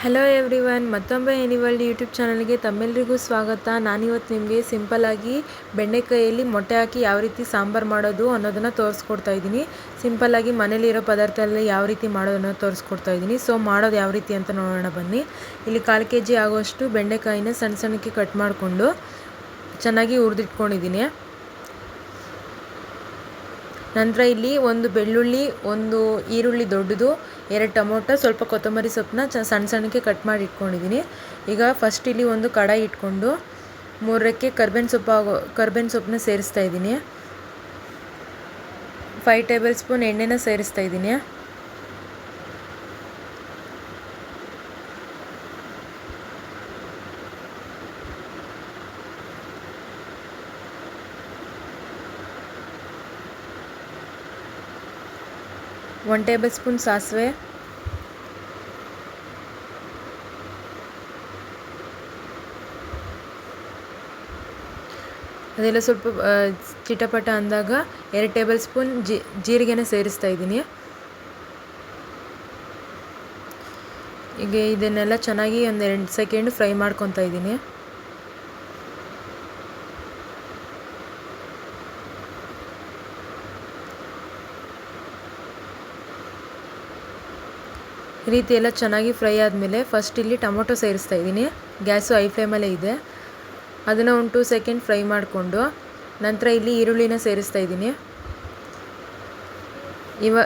Hello every one ಮತ್ತೊಮ್ಮೆ ಎನಿವಲ್ಡ್ YouTube ಚಾನಲ್ಗೆ ತಮ್ಮೆಲ್ಲರಿಗೂ ಸ್ವಾಗತ. ನಾನಿವತ್ತು ನಿಮಗೆ ಸಿಂಪಲ್ಲಾಗಿ ಬೆಂಡೆಕಾಯಲ್ಲಿ ಮೊಟ್ಟೆ ಹಾಕಿ ಯಾವ ರೀತಿ ಸಾಂಬಾರು ಮಾಡೋದು ಅನ್ನೋದನ್ನು ತೋರಿಸ್ಕೊಡ್ತಾ ಇದ್ದೀನಿ. ಸಿಂಪಲ್ಲಾಗಿ ಮನೇಲಿರೋ ಪದಾರ್ಥ ಎಲ್ಲ ಯಾವ ರೀತಿ ಮಾಡೋದನ್ನು ತೋರಿಸ್ಕೊಡ್ತಾ ಇದ್ದೀನಿ. ಸೊ ಮಾಡೋದು ಯಾವ ರೀತಿ ಅಂತ ನೋಡೋಣ ಬನ್ನಿ. ಇಲ್ಲಿ ಕಾಲು ಕೆ ಜಿ ಆಗುವಷ್ಟು ಬೆಂಡೆಕಾಯಿನ ಸಣ್ಣ ಸಣ್ಣಕ್ಕೆ ಕಟ್ ಮಾಡಿಕೊಂಡು ಚೆನ್ನಾಗಿ ಹುರಿದಿಟ್ಕೊಂಡಿದ್ದೀನಿ. ನಂತರ ಇಲ್ಲಿ ಒಂದು ಬೆಳ್ಳುಳ್ಳಿ, ಒಂದು ಈರುಳ್ಳಿ ದೊಡ್ಡದು, ಎರಡು ಟೊಮೊಟೊ, ಸ್ವಲ್ಪ ಕೊತ್ತಂಬರಿ ಸೊಪ್ಪನ್ನ ಚ ಸಣ್ಣ ಸಣ್ಣಕ್ಕೆ ಕಟ್ ಮಾಡಿ ಇಟ್ಕೊಂಡಿದ್ದೀನಿ. ಈಗ ಫಸ್ಟ್ ಇಲ್ಲಿ ಒಂದು ಕಡಾಯಿ ಇಟ್ಕೊಂಡು ಮೂರಕ್ಕೆ ಕರ್ಬೇವಿನ ಸೊಪ್ಪು ಕರ್ಬೇವಿನ ಸೊಪ್ಪನ್ನ ಸೇರಿಸ್ತಾ ಇದ್ದೀನಿ. ಫೈವ್ ಟೇಬಲ್ ಸ್ಪೂನ್ ಎಣ್ಣೆನ ಸೇರಿಸ್ತಾ ಇದ್ದೀನಿ. ಒನ್ ಟೇಬಲ್ ಸ್ಪೂನ್ ಸಾಸಿವೆ ಅದೆಲ್ಲ ಸ್ವಲ್ಪ ಚಿಟಪಟ ಅಂದಾಗ ಎರಡು ಟೇಬಲ್ ಸ್ಪೂನ್ ಜಿ, ಜೀರಿಗೆನ ಸೇರಿಸ್ತಾ ಇದ್ದೀನಿ. ಈಗ ಇದನ್ನೆಲ್ಲ ಚೆನ್ನಾಗಿ ಒಂದು ಎರಡು ಸೆಕೆಂಡ್ ಫ್ರೈ ಮಾಡ್ಕೊತಾ ಇದ್ದೀನಿ. ರೀತಿ ಎಲ್ಲ ಚೆನ್ನಾಗಿ ಫ್ರೈ ಆದಮೇಲೆ ಫಸ್ಟ್ ಇಲ್ಲಿ ಟೊಮೊಟೊ ಸೇರಿಸ್ತಾ ಇದ್ದೀನಿ. ಗ್ಯಾಸು ಐ ಫ್ಲೇಮಲ್ಲೇ ಇದೆ. ಅದನ್ನು ಒಂದು ಟೂ ಸೆಕೆಂಡ್ ಫ್ರೈ ಮಾಡಿಕೊಂಡು ನಂತರ ಇಲ್ಲಿ ಈರುಳ್ಳಿನ ಸೇರಿಸ್ತಾ ಇದ್ದೀನಿ. ಇವ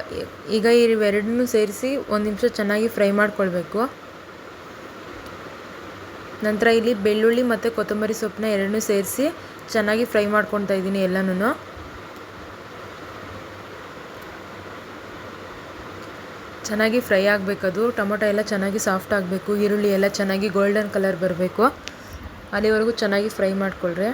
ಈಗ ಇವೆರಡನ್ನೂ ಸೇರಿಸಿ ಒಂದು ನಿಮಿಷ ಚೆನ್ನಾಗಿ ಫ್ರೈ ಮಾಡ್ಕೊಳ್ಬೇಕು. ನಂತರ ಇಲ್ಲಿ ಬೆಳ್ಳುಳ್ಳಿ ಮತ್ತು ಕೊತ್ತಂಬರಿ ಸೊಪ್ಪನ್ನ ಎರಡನ್ನೂ ಸೇರಿಸಿ ಚೆನ್ನಾಗಿ ಫ್ರೈ ಮಾಡ್ಕೊತಾ ಇದ್ದೀನಿ ಎಲ್ಲನೂ ಚೆನ್ನಾಗಿ ಫ್ರೈ ಆಗಬೇಕದು, ಟೊಮೊಟೊ ಎಲ್ಲ ಚೆನ್ನಾಗಿ ಸಾಫ್ಟ್ ಆಗಬೇಕು, ಈರುಳ್ಳಿ ಎಲ್ಲ ಚೆನ್ನಾಗಿ ಗೋಲ್ಡನ್ ಕಲರ್ ಬರಬೇಕು. ಅಲ್ಲಿವರೆಗೂ ಚೆನ್ನಾಗಿ ಫ್ರೈ ಮಾಡಿಕೊಳ್ರಿ.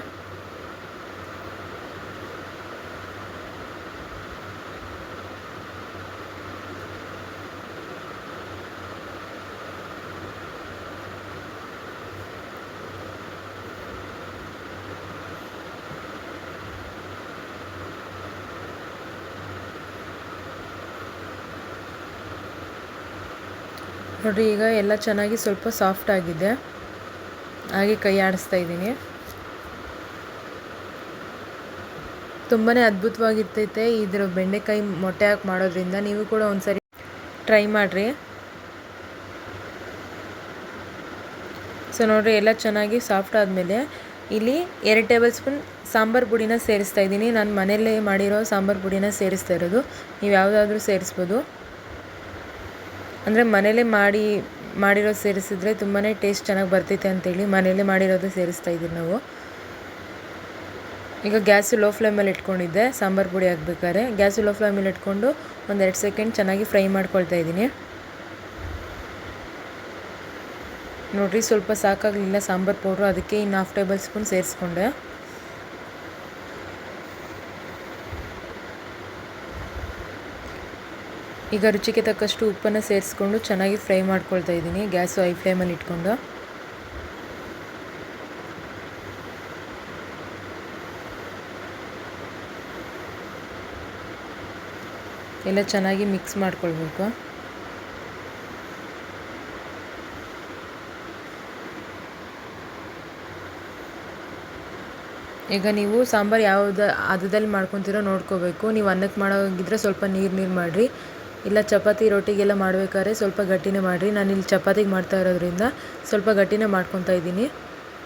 ನೋಡಿರಿ, ಈಗ ಎಲ್ಲ ಚೆನ್ನಾಗಿ ಸ್ವಲ್ಪ ಸಾಫ್ಟ್ ಆಗಿದೆ. ಹಾಗೆ ಕೈ ಆಡಿಸ್ತಾ ಇದ್ದೀನಿ. ತುಂಬಾ ಅದ್ಭುತವಾಗಿರ್ತೈತೆ ಇದ್ರ ಬೆಂಡೆಕಾಯಿ ಮೊಟ್ಟೆ ಹಾಕಿ ಮಾಡೋದ್ರಿಂದ. ನೀವು ಕೂಡ ಒಂದ್ಸರಿ ಟ್ರೈ ಮಾಡಿರಿ. ಸೊ ನೋಡಿರಿ, ಎಲ್ಲ ಚೆನ್ನಾಗಿ ಸಾಫ್ಟ್ ಆದಮೇಲೆ ಇಲ್ಲಿ ಎರಡು ಟೇಬಲ್ ಸ್ಪೂನ್ ಸಾಂಬಾರು ಪುಡಿನ ಸೇರಿಸ್ತಾ ಇದ್ದೀನಿ. ನಾನು ಮನೆಯಲ್ಲೇ ಮಾಡಿರೋ ಸಾಂಬಾರು ಪುಡಿನ ಸೇರಿಸ್ತಾ ಇರೋದು. ನೀವು ಯಾವುದಾದ್ರೂ ಸೇರಿಸ್ಬೋದು. ಅಂದರೆ ಮನೇಲೇ ಮಾಡಿ ಮಾಡಿರೋದು ಸೇರಿಸಿದ್ರೆ ತುಂಬಾ ಟೇಸ್ಟ್ ಚೆನ್ನಾಗಿ ಬರ್ತೈತೆ ಅಂತೇಳಿ ಮನೆಯಲ್ಲೇ ಮಾಡಿರೋದು ಸೇರಿಸ್ತಾ ಇದ್ದೀವಿ ನಾವು. ಈಗ ಗ್ಯಾಸು ಲೋ ಫ್ಲೇಮಲ್ಲಿ ಇಟ್ಕೊಂಡಿದ್ದೆ, ಸಾಂಬಾರು ಪುಡಿ ಹಾಕ್ಬೇಕಾದ್ರೆ. ಗ್ಯಾಸು ಲೋ ಫ್ಲೇಮಲ್ಲಿ ಇಟ್ಕೊಂಡು ಒಂದೆರಡು ಸೆಕೆಂಡ್ ಚೆನ್ನಾಗಿ ಫ್ರೈ ಮಾಡ್ಕೊಳ್ತಾ ಇದ್ದೀನಿ. ನೋಡಿರಿ ಸ್ವಲ್ಪ ಸಾಕಾಗಲಿಲ್ಲ ಸಾಂಬಾರು ಪೌಡ್ರು, ಅದಕ್ಕೆ ಇನ್ನು ಹಾಫ್ ಟೇಬಲ್ ಸ್ಪೂನ್ ಸೇರಿಸ್ಕೊಂಡೆ. ಈಗ ರುಚಿಗೆ ತಕ್ಕಷ್ಟು ಉಪ್ಪನ್ನು ಸೇರಿಸ್ಕೊಂಡು ಚೆನ್ನಾಗಿ ಫ್ರೈ ಮಾಡ್ಕೊಳ್ತಾ ಇದ್ದೀನಿ. ಗ್ಯಾಸು ಐ ಫ್ಲೇಮಲ್ಲಿ ಇಟ್ಕೊಂಡು. ಎಲ್ಲ ಚೆನ್ನಾಗಿ ಮಿಕ್ಸ್ ಮಾಡ್ಕೊಳ್ಬೇಕು. ಈಗ ನೀವು ಸಾಂಬಾರು ಯಾವ್ದು ಅದದಲ್ಲಿ ಮಾಡ್ಕೊತೀರೋ ನೋಡ್ಕೋಬೇಕು. ನೀವು ಅನ್ನಕ್ಕೆ ಮಾಡೋಗಿದ್ರೆ ಸ್ವಲ್ಪ ನೀರು ನೀರು ಮಾಡಿರಿ. ಇಲ್ಲ, ಚಪಾತಿ ರೊಟ್ಟಿಗೆಲ್ಲ ಮಾಡಬೇಕಾದ್ರೆ ಸ್ವಲ್ಪ ಗಟ್ಟಿನೇ ಮಾಡಿರಿ. ಇಲ್ಲಿ ಚಪಾತಿಗೆ ಮಾಡ್ತಾ ಇರೋದ್ರಿಂದ ಸ್ವಲ್ಪ ಗಟ್ಟಿನೇ ಮಾಡ್ಕೊತಾ ಇದ್ದೀನಿ.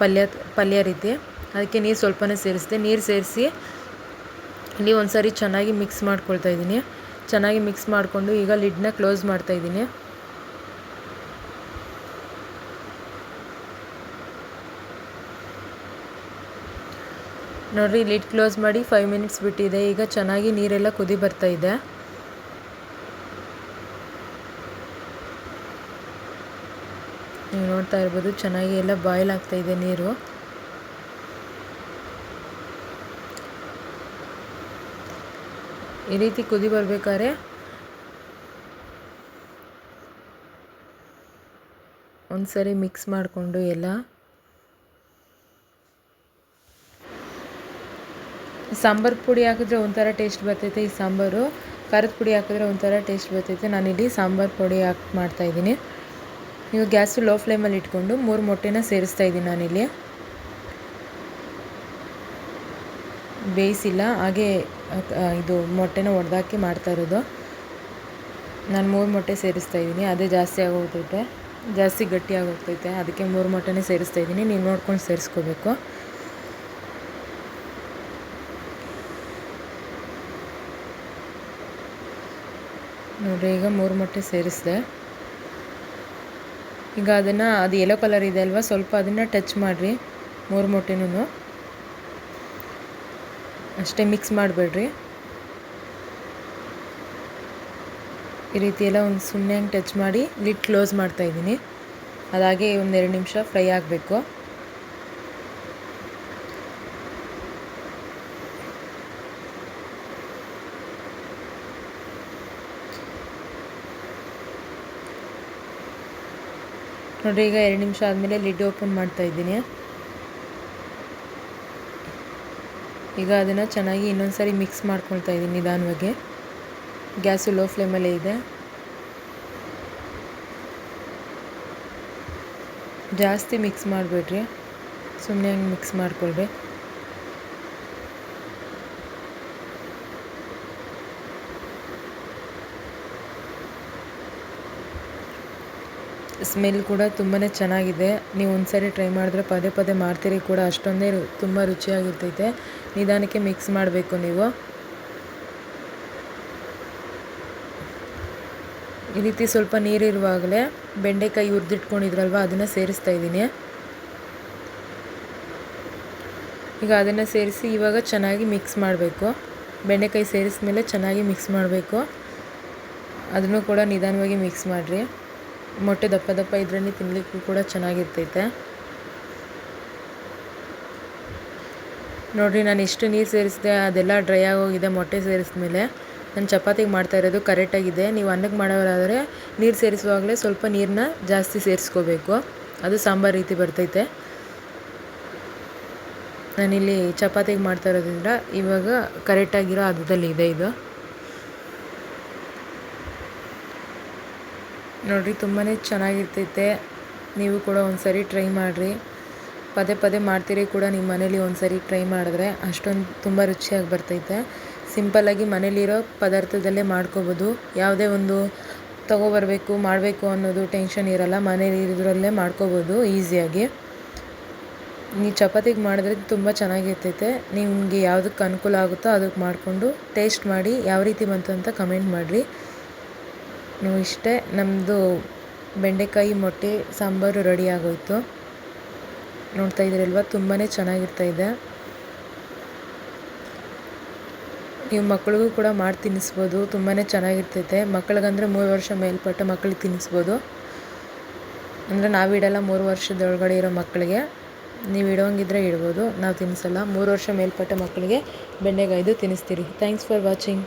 ಪಲ್ಯ ಪಲ್ಯ ರೀತಿ. ಅದಕ್ಕೆ ನೀರು ಸ್ವಲ್ಪನೇ ಸೇರಿಸಿದೆ. ನೀರು ಸೇರಿಸಿ ಇಲ್ಲಿ ಒಂದು ಚೆನ್ನಾಗಿ ಮಿಕ್ಸ್ ಮಾಡ್ಕೊಳ್ತಾ ಇದ್ದೀನಿ. ಚೆನ್ನಾಗಿ ಮಿಕ್ಸ್ ಮಾಡಿಕೊಂಡು ಈಗ ಲಿಡ್ನ ಕ್ಲೋಸ್ ಮಾಡ್ತಾ ಇದ್ದೀನಿ. ನೋಡಿರಿ ಲಿಡ್ ಕ್ಲೋಸ್ ಮಾಡಿ ಫೈವ್ ಮಿನಿಟ್ಸ್ ಬಿಟ್ಟಿದೆ. ಈಗ ಚೆನ್ನಾಗಿ ನೀರೆಲ್ಲ ಕುದಿ ಬರ್ತಾ ಇದೆ. ನೀವು ನೋಡ್ತಾ ಇರ್ಬೋದು, ಚೆನ್ನಾಗಿ ಎಲ್ಲ ಬಾಯ್ಲ್ ಆಗ್ತಾ ಇದೆ ನೀರು. ಈ ರೀತಿ ಕುದಿ ಬರ್ಬೇಕಾದ್ರೆ ಒಂದ್ಸರಿ ಮಿಕ್ಸ್ ಮಾಡಿಕೊಂಡು ಎಲ್ಲ ಸಾಂಬಾರು ಪುಡಿ ಹಾಕಿದ್ರೆ ಒಂಥರ ಟೇಸ್ಟ್ ಬರ್ತೈತೆ ಈ ಸಾಂಬಾರು. ಖಾರದ ಪುಡಿ ಹಾಕಿದ್ರೆ ಒಂಥರ ಟೇಸ್ಟ್ ಬರ್ತೈತೆ. ನಾನಿಲ್ಲಿ ಸಾಂಬಾರು ಪುಡಿ ಹಾಕಿ ಮಾಡ್ತಾಯಿದ್ದೀನಿ ನೀವು ಗ್ಯಾಸು ಲೋ ಫ್ಲೇಮಲ್ಲಿ ಇಟ್ಕೊಂಡು ಮೂರು ಮೊಟ್ಟೆನ ಸೇರಿಸ್ತಾ ಇದ್ದೀನಿ ನಾನಿಲ್ಲಿ. ಬೇಯಿಸಿಲ್ಲ, ಹಾಗೆ ಇದು ಮೊಟ್ಟೆನ ಒಡೆದಾಕಿ ಮಾಡ್ತಾ ಇರೋದು. ನಾನು ಮೂರು ಮೊಟ್ಟೆ ಸೇರಿಸ್ತಾ ಇದ್ದೀನಿ, ಅದೇ ಜಾಸ್ತಿ ಆಗೋಗ್ತೈತೆ. ಜಾಸ್ತಿ ಗಟ್ಟಿ ಆಗೋಗ್ತೈತೆ, ಅದಕ್ಕೆ ಮೂರು ಮೊಟ್ಟೆನೇ ಸೇರಿಸ್ತಾ ಇದ್ದೀನಿ ನೀವು ನೋಡ್ಕೊಂಡು ಸೇರಿಸ್ಕೋಬೇಕು. ನೋಡಿರಿ, ಈಗ ಮೂರು ಮೊಟ್ಟೆ ಸೇರಿಸಿದೆ. ಈಗ ಅದನ್ನು, ಅದು ಎಲ್ಲೋ ಕಲರ್ ಇದೆ ಅಲ್ವಾ, ಸ್ವಲ್ಪ ಅದನ್ನು ಟಚ್ ಮಾಡಿರಿ. ಮೂರು ಮೊಟ್ಟೆನೂ ಅಷ್ಟೇ ಮಿಕ್ಸ್ ಮಾಡಬೇಡ್ರಿ. ಈ ರೀತಿ ಎಲ್ಲ ಒಂದು ಸುಮ್ಮನೆ ಟಚ್ ಮಾಡಿ ಲಿಡ್ ಕ್ಲೋಸ್ ಮಾಡ್ತಾ ಇದ್ದೀನಿ. ಅದಾಗೆ ಒಂದೆರಡು ನಿಮಿಷ ಫ್ರೈ ಆಗಬೇಕು. ನೋಡಿರಿ ಈಗ ಎರಡು ನಿಮಿಷ ಆದಮೇಲೆ ಲಿಡ್ ಓಪನ್ ಮಾಡ್ತಾ ಇದ್ದೀನಿ. ಈಗ ಅದನ್ನು ಚೆನ್ನಾಗಿ ಇನ್ನೊಂದು ಸಾರಿ ಮಿಕ್ಸ್ ಮಾಡ್ಕೊಳ್ತಾ ಇದ್ದೀನಿ ನಿಧಾನವಾಗಿ. ಗ್ಯಾಸು ಲೋ ಫ್ಲೇಮಲ್ಲೇ ಇದೆ. ಜಾಸ್ತಿ ಮಿಕ್ಸ್ ಮಾಡಬೇಡ್ರಿ. ಸುಮ್ಮನೆ ಹಂಗೆ ಮಿಕ್ಸ್ ಮಾಡ್ಕೊಳ್ರಿ. ಸ್ಮೆಲ್ ಕೂಡ ತುಂಬಾ ಚೆನ್ನಾಗಿದೆ. ನೀವು ಒಂದ್ಸರಿ ಟ್ರೈ ಮಾಡಿದ್ರೆ ಪದೇ ಪದೇ ಮಾಡ್ತೀರಿ ಕೂಡ, ಅಷ್ಟೊಂದೇ ತುಂಬ ರುಚಿಯಾಗಿರ್ತೈತೆ. ನಿಧಾನಕ್ಕೆ ಮಿಕ್ಸ್ ಮಾಡಬೇಕು ನೀವು. ಈ ರೀತಿ ಸ್ವಲ್ಪ ನೀರಿರುವಾಗಲೇ ಬೆಂಡೆಕಾಯಿ ಹುರಿದಿಟ್ಕೊಂಡಿದ್ರಲ್ವ, ಅದನ್ನು ಸೇರಿಸ್ತಾ ಇದ್ದೀನಿ. ಈಗ ಅದನ್ನು ಸೇರಿಸಿ ಇವಾಗ ಚೆನ್ನಾಗಿ ಮಿಕ್ಸ್ ಮಾಡಬೇಕು. ಬೆಂಡೆಕಾಯಿ ಸೇರಿಸಿದ್ಮೇಲೆ ಚೆನ್ನಾಗಿ ಮಿಕ್ಸ್ ಮಾಡಬೇಕು. ಅದನ್ನು ಕೂಡ ನಿಧಾನವಾಗಿ ಮಿಕ್ಸ್ ಮಾಡಿರಿ. ಮೊಟ್ಟೆ ದಪ್ಪ ದಪ್ಪ ಇದ್ರೇ ತಿನ್ನಲಿಕ್ಕೂ ಕೂಡ ಚೆನ್ನಾಗಿರ್ತೈತೆ. ನೋಡಿರಿ, ನಾನು ಎಷ್ಟು ನೀರು ಸೇರಿಸಿದೆ, ಅದೆಲ್ಲ ಡ್ರೈ ಆಗೋಗಿದೆ, ಮೊಟ್ಟೆ ಸೇರಿಸಿದ್ಮೇಲೆ. ನಾನು ಚಪಾತಿಗೆ ಮಾಡ್ತಾ ಇರೋದು ಕರೆಕ್ಟಾಗಿದೆ ನೀವು ಅನ್ನಕ್ಕೆ ಮಾಡೋರಾದರೆ ನೀರು ಸೇರಿಸುವಾಗಲೇ ಸ್ವಲ್ಪ ನೀರನ್ನ ಜಾಸ್ತಿ ಸೇರಿಸ್ಕೋಬೇಕು. ಅದು ಸಾಂಬಾರು ರೀತಿ ಬರ್ತೈತೆ. ನಾನಿಲ್ಲಿ ಚಪಾತಿಗೆ ಮಾಡ್ತಾ ಇರೋದ್ರಿಂದ ಇವಾಗ ಕರೆಕ್ಟಾಗಿರೋ ಹದದಲ್ಲಿ ಇದೆ ಇದು. ನೋಡಿರಿ ತುಂಬಾ ಚೆನ್ನಾಗಿರ್ತೈತೆ. ನೀವು ಕೂಡ ಒಂದ್ಸರಿ ಟ್ರೈ ಮಾಡಿರಿ. ಪದೇ ಪದೇ ಮಾಡ್ತೀರಿ ಕೂಡ ನಿಮ್ಮ ಮನೇಲಿ ಒಂದ್ಸರಿ ಟ್ರೈ ಮಾಡಿದ್ರೆ ಅಷ್ಟೊಂದು ತುಂಬ ರುಚಿಯಾಗಿ ಬರ್ತೈತೆ. ಸಿಂಪಲ್ಲಾಗಿ ಮನೇಲಿರೋ ಪದಾರ್ಥದಲ್ಲೇ ಮಾಡ್ಕೋಬೋದು. ಯಾವುದೇ ಒಂದು ತೊಗೊಬರ್ಬೇಕು, ಮಾಡಬೇಕು ಅನ್ನೋದು ಟೆನ್ಷನ್ ಇರಲ್ಲ. ಮನೇಲಿ ಇರೋದ್ರಲ್ಲೇ ಮಾಡ್ಕೋಬೋದು ಈಸಿಯಾಗಿ. ನೀವು ಚಪಾತಿಗೆ ಮಾಡಿದ್ರೆ ತುಂಬ ಚೆನ್ನಾಗಿರ್ತೈತೆ. ನಿಮಗೆ ಯಾವುದಕ್ಕೆ ಅನುಕೂಲ ಆಗುತ್ತೋ ಅದಕ್ಕೆ ಮಾಡಿಕೊಂಡು ಟೇಸ್ಟ್ ಮಾಡಿ, ಯಾವ ರೀತಿ ಬಂತು ಅಂತ ಕಮೆಂಟ್ ಮಾಡಿರಿ. ಇಷ್ಟೇ ನಮ್ಮದು ಬೆಂಡೆಕಾಯಿ ಮೊಟ್ಟೆ, ಸಾಂಬಾರು ರೆಡಿ ಆಗೋಯ್ತು. ನೋಡ್ತಾ ಇದ್ದೀರಲ್ವ ತುಂಬಾ ಚೆನ್ನಾಗಿರ್ತಾ ಇದೆ. ನೀವು ಮಕ್ಳಿಗೂ ಕೂಡ ಮಾಡಿ ತಿನ್ನಿಸ್ಬೋದು. ತುಂಬಾ ಚೆನ್ನಾಗಿರ್ತೈತೆ. ಮಕ್ಳಿಗಂದರೆ ಮೂರು ವರ್ಷ ಮೇಲ್ಪಟ್ಟ ಮಕ್ಳಿಗೆ ತಿನ್ನಿಸ್ಬೋದು. ಅಂದರೆ ನಾವು ಇಡೋಲ್ಲ ಮೂರು ವರ್ಷದೊಳಗಡೆ ಇರೋ ಮಕ್ಕಳಿಗೆ ನೀವು ಇಡೋಂಗಿದ್ರೆ ಇಡ್ಬೋದು. ನಾವು ತಿನ್ನಿಸಲ್ಲ. ಮೂರು ವರ್ಷ ಮೇಲ್ಪಟ್ಟ ಮಕ್ಕಳಿಗೆ ಬೆಂಡೆಕಾಯ್ದು ತಿನ್ನಿಸ್ತೀರಿ. Thanks for watching